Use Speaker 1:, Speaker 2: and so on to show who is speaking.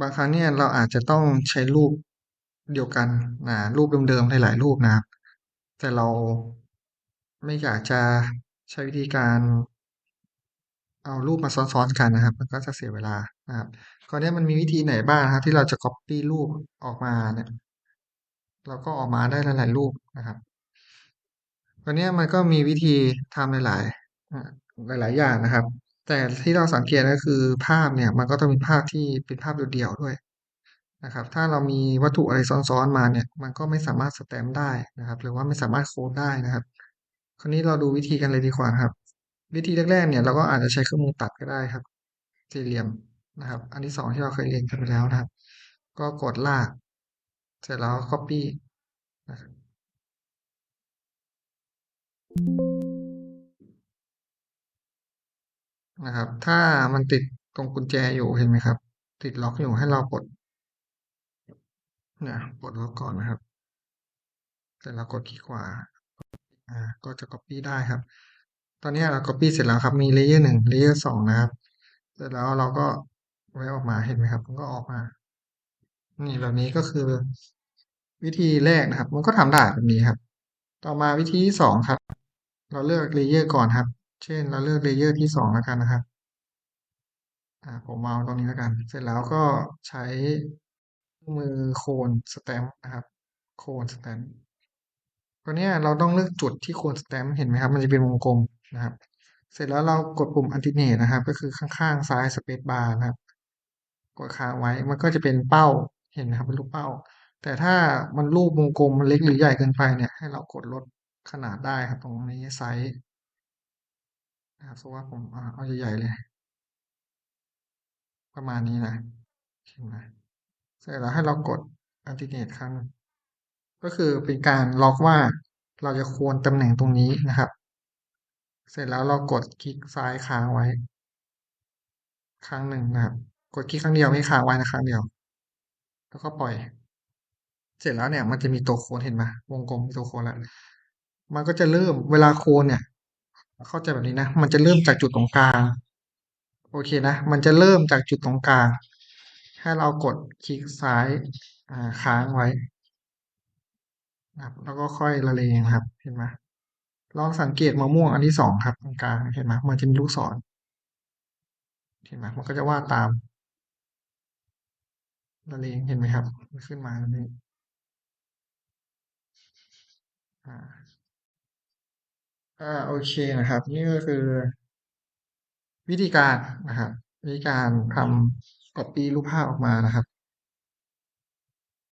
Speaker 1: บางครั้งเนี่ยเราอาจจะต้องใช้รูปเดียวกันนะรูปเดิมๆหลายๆรูปนะครับ แต่เราไม่อยากจะใช้วิธีการ เอารูปมาซ้อนๆกันนะครับ มันก็จะเสียเวลานะครับคราวนี้มันมีวิธีไหนบ้างนะครับ ที่เราจะ copy รูปออกมาเนี่ยเราก็ออกมาได้หลาย ๆ รูปนะครับคราวนี้มันก็มีวิธีทำหลาย ๆ หลาย ๆ อย่างนะครับ แต่ที่เราสังเกตก็คือภาพเนี่ยมันก็ต้องมีภาพที่เป็นภาพเดี่ยวๆด้วยนะครับ ถ้าเรามีวัตถุอะไรซ้อนๆมาเนี่ย มันก็ไม่สามารถสแตมป์ได้นะครับ หรือว่าไม่สามารถโค้ดได้นะครับ คราวนี้เราดูวิธีกันเลยดีกว่าครับ วิธีแรกๆเนี่ยเราก็อาจจะใช้เครื่องมือตัดก็ได้ครับ สี่เหลี่ยมนะครับ อันที่สองที่เราเคยเรียนกันไปแล้วนะครับ ก็กดลาก เสร็จแล้ว copy นะครับ นะครับ ถ้ามันติดตรงกุญแจอยู่เห็นไหมครับ ติดล็อกอยู่ให้เรากดเนี่ยกดล็อกก่อนนะครับเสร็จแล้วกดคลิกขวาอ่าก็จะ copy ได้ครับ ตอนนี้เรา copy เสร็จแล้วครับมีเลเยอร์หนึ่งเลเยอร์สองนะครับ เสร็จแล้วเราก็ไว้ออกมาเห็นไหมครับมันก็ออกมา นี่แบบนี้ก็คือ วิธีแรกนะครับ มันก็ทำได้แบบนี้ครับ ต่อมาวิธีที่สองครับ เราเลือกเลเยอร์ก่อนครับ เช่นเราเลือกเลเยอร์ที่สองแล้วกันนะครับผมเอาตรงนี้แล้วกัน เสร็จแล้วก็ใช้มือโคนสแตมป์นะครับ โคนสแตมป์ตัวนี้เราต้องเลือกจุดที่โคนสแตมป์เห็นไหมครับ มันจะเป็นวงกลมนะครับ เสร็จแล้วเรากดปุ่ม alternate นะครับ ก็คือข้างๆซ้ายสเปซบาร์นะครับ กดค้างไว้มันก็จะเป็นเป้าเห็นไหมครับเป็นรูปเป้า แต่ถ้ามันรูปวงกลมมันเล็กหรือใหญ่เกินไปเนี่ยให้เรากดลดขนาดได้ครับ ตรงนี้ไซส์ นะครับสมมติว่าผมเอาใหญ่ๆเลย ประมาณนี้นะเห็นไหมเสร็จแล้วให้เรากด alternate ครั้งก็คือเป็นการล็อกว่าเราจะควรตำแหน่งตรงนี้นะครับ เสร็จแล้วเรากดคลิกซ้ายค้างไว้ ครั้งหนึ่งนะครับ กดคลิกครั้งเดียวไม่ค้างไว้นะครั้งเดียว แล้วก็ปล่อย เสร็จแล้วเนี่ยมันจะมีตัวโค้ดเห็นไหมวงกลมมีตัวโค้ดแล้วมันก็จะเริ่มเวลาโค้ดเนี่ย เข้าใจแบบนี้นะ มันจะเริ่มจากจุดตรงกลาง โอเคนะ มันจะเริ่มจากจุดตรงกลาง ให้เรากดคลิกซ้ายอ่าค้างไว้นะครับแล้วก็ค่อยละเลงครับ เห็นไหมลองสังเกตมะม่วงอันที่สองครับตรงกลางเห็นไหมมันจะมีลูกศร เห็นไหมมันก็จะวาดตามละเลงเห็นไหมครับ ขึ้นมาแบบนี้ อ่าอ่าโอเคนะครับ นี่ก็คือ วิธีการนะครับวิธีการทำ copy รูปภาพออกมานะครับ